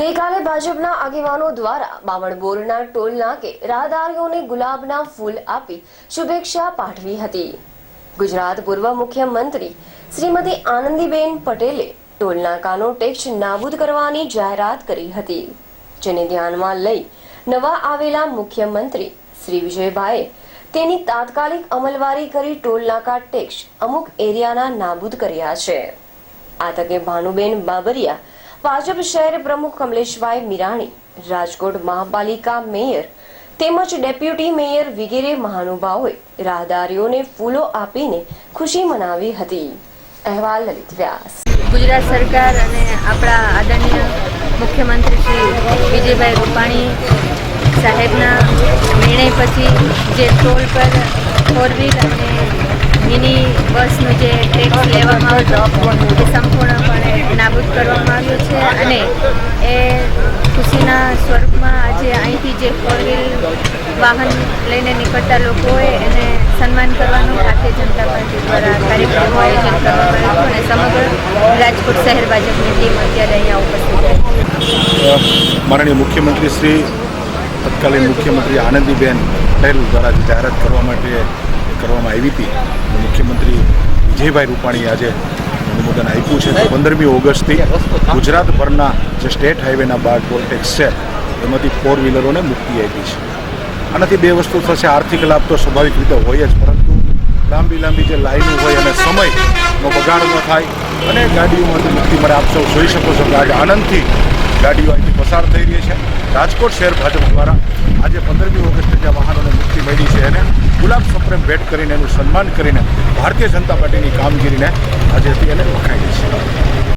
ગઈકાલે ભાજપના આગેવાનો દ્વારા બાવણબોરના ટોલ નાકે રાહદારીઓને ગુલાબના ફૂલ આપી શુભેચ્છા પાઠવી હતી. ગુજરાત પૂર્વ મુખ્યમંત્રી શ્રીમતી આનંદીબેન પટેલે ટોલ નાકાનો ટેક્સ નાબૂદ કરવાની જાહેરાત કરી હતી, જેને ધ્યાનમાં લઈ નવા આવેલા મુખ્યમંત્રી શ્રી વિજયભાઈએ તેની તાત્કાલિક અમલવારી કરી ટોલ નાકા ટેક્સ અમુક એરિયાના નાબૂદ કર્યા છે. આ તકે ભાનુબેન બાબરિયા ભાજપ શહેર પ્રમુખ કમલેશભાઈ મિરાણી, રાજકોટ મહાપાલિકા મેયર તેમજ ડેપ્યુટી મેયર વગેરે મહાનુભાવોએ રાહદારીઓને ફૂલો આપીને ખુશી મનાવી હતી. અહેવાલ લલિત વ્યાસ. ગુજરાત સરકાર અને આપણા આદરણીય મુખ્યમંત્રી શ્રી વિજયભાઈ રૂપાણી સાહેબના નિર્ણય પછી જે ટોલ પર ફોર વ્હીલ અને મિની બસનું જે ટેક્સ લેવામાં આવતો નાબૂદ કરવામાં આવ્યો છે અને એ ખુશીના સ્વરૂપમાં આજે અહીંથી જે ફોર વ્હીલ વાહન લઈને નીકળતા લોકોએ એને સન્માન કરવાનો ભારતીય જનતા પાર્ટી દ્વારા કાર્યક્રમનું આયોજન કરવામાં આવ્યું અને સમગ્ર રાજકોટ શહેર ભાજપની ટીમ અત્યારે અહીંયા ઉપસ્થિત માનનીય મુખ્યમંત્રી શ્રી, તત્કાલીન મુખ્યમંત્રી આનંદીબેન પટેલ દ્વારા જાહેરાત કરવા માટે કરવામાં આવી હતી. મુખ્યમંત્રી વિજયભાઈ રૂપાણી આજે અનુમોદન આપ્યું છે. પંદરમી ઓગસ્ટથી ગુજરાતભરના જે સ્ટેટ હાઈવેના બાર ટોલ છે, એમાંથી ફોર વ્હીલરોને મુક્તિ આપી છે. આનાથી બે વસ્તુ થશે. આર્થિક લાભ તો સ્વાભાવિક રીતે હોય જ, પરંતુ લાંબી લાંબી જે લાઈનો હોય અને સમયનો બગાડ ન થાય અને ગાડીઓમાંથી મુક્તિ મળે. આપ સૌ જોઈ શકો છો કે આજે આનંદથી ગાડીઓ અહીંથી પસાર થઈ રહી છે. રાજકોટ શહેર ભાજપ દ્વારા આજે પંદરમી ઓગસ્ટે જે વાહનોને મુક્તિ મળી છે, એને ગુલાબ સપ્રેમ ભેટ કરીને એનું સન્માન કરીને ભારતીય જનતા પાર્ટીની કામગીરીને આજે એને વખાણી છે.